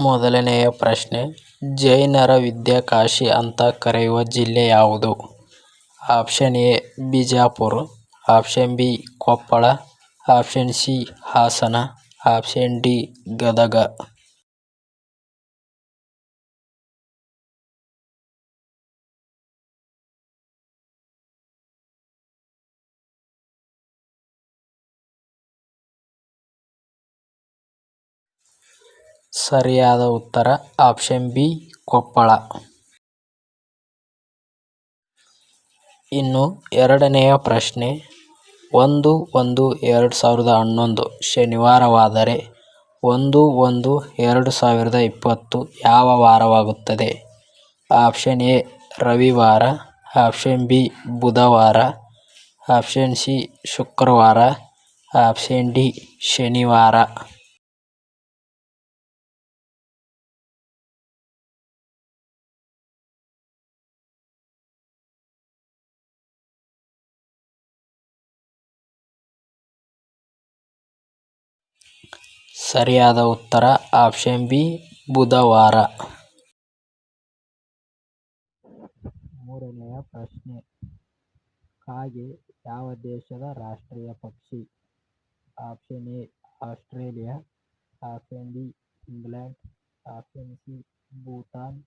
ಮೊದಲನೆಯ ಪ್ರಶ್ನೆ, ಜೈನರ ವಿದ್ಯಾಕಾಶಿ ಅಂತ ಕರೆಯುವ ಜಿಲ್ಲೆ ಯಾವುದು? Option A, Bijapur, option B, Koppal, option C, Hassan, option D, Gadag. ಸರಿಯಾದ ಉತ್ತರ ಆಪ್ಷನ್ ಬಿ, ಕೊಪ್ಪಳ. ಇನ್ನು ಎರಡನೆಯ ಪ್ರಶ್ನೆ, ಒಂದು ಒಂದು ಎರಡು ಸಾವಿರದ ಹನ್ನೊಂದು ಶನಿವಾರವಾದರೆ ಒಂದು ಒಂದು ಎರಡು ಸಾವಿರದ ಇಪ್ಪತ್ತು ಯಾವ ವಾರವಾಗುತ್ತದೆ? ಆಪ್ಷನ್ ಎ, ರವಿವಾರ. ಆಪ್ಷನ್ ಬಿ, ಬುಧವಾರ. ಆಪ್ಷನ್ ಸಿ, ಶುಕ್ರವಾರ. ಆಪ್ಷನ್ ಡಿ, ಶನಿವಾರ. ಸರಿಯಾದ ಉತ್ತರ ಆಪ್ಷನ್ ಬಿ, ಬುಧವಾರ. ಮೂರನೆಯ ಪ್ರಶ್ನೆ. ಕಾಗೆ ಯಾವ ದೇಶದ ರಾಷ್ಟ್ರೀಯ ಪಕ್ಷಿ? Option A, Australia. Option B, England. Option C, Bhutan.